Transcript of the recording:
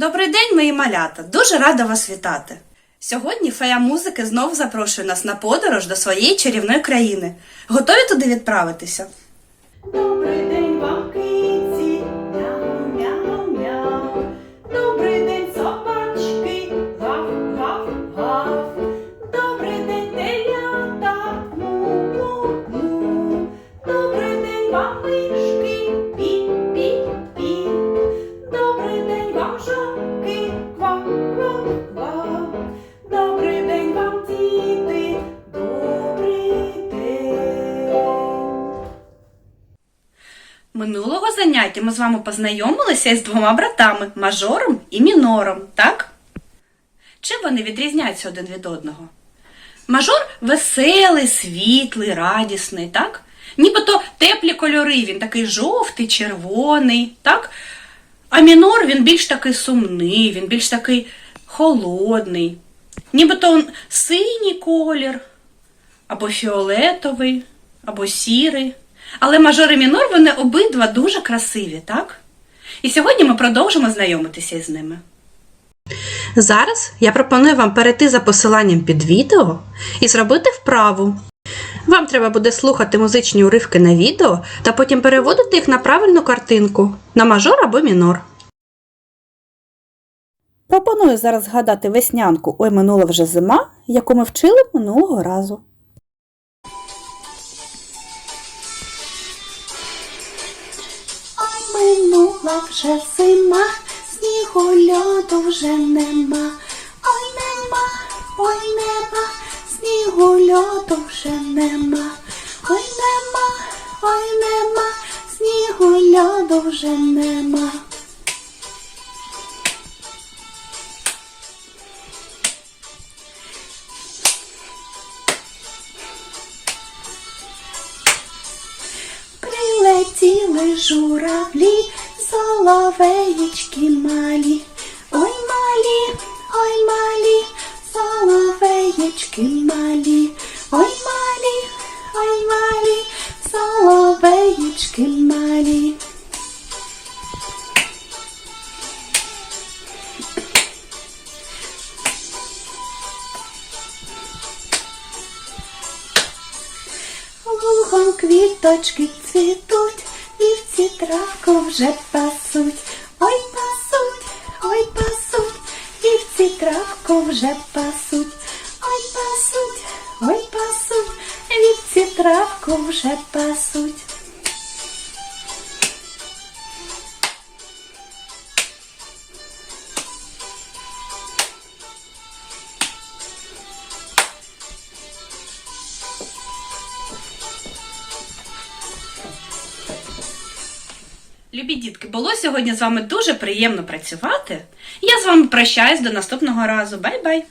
Добрий день, мої малята! Дуже рада вас вітати! Сьогодні фея музики знову запрошує нас на подорож до своєї чарівної країни. Готові туди відправитися? Добрий Минулого заняття ми з вами познайомилися із двома братами мажором і мінором, так? Чим вони відрізняються один від одного? Мажор веселий, світлий, радісний, так? Нібито теплі кольори, він такий жовтий, червоний, так? А мінор він більш такий сумний, він більш такий холодний. Нібито синій колір, або фіолетовий, або сірий. Але мажор і мінор вони обидва дуже красиві, так? І сьогодні ми продовжимо знайомитися із ними. Зараз я пропоную вам перейти за посиланням під відео і зробити вправу. Вам треба буде слухати музичні уривки на відео та потім переводити їх на правильну картинку на мажор або мінор. Пропоную зараз згадати веснянку Ой минула вже зима, яку ми вчили минулого разу. Минула вже зима, снігу льоду вже нема. Ой, нема, ой, нема, снігу льоду вже нема. Ой, нема, ой, нема, снігу льоду вже нема. Прилетіли журавлі, соловеєчки малі. Ой, малі, ой, малі, соловеєчки малі. Ой, малі, ой, малі, соловеєчки малі. Лугом квіточки цвітуть, травку вже пасуть. Ой, пасуть, ой, пасуть, вівці травку вже пасуть. Ой, пасуть, ой, пасуть, вівці травку вже пасуть. Любі дітки, було сьогодні з вами дуже приємно працювати. Я з вами прощаюсь до наступного разу. Бай-бай!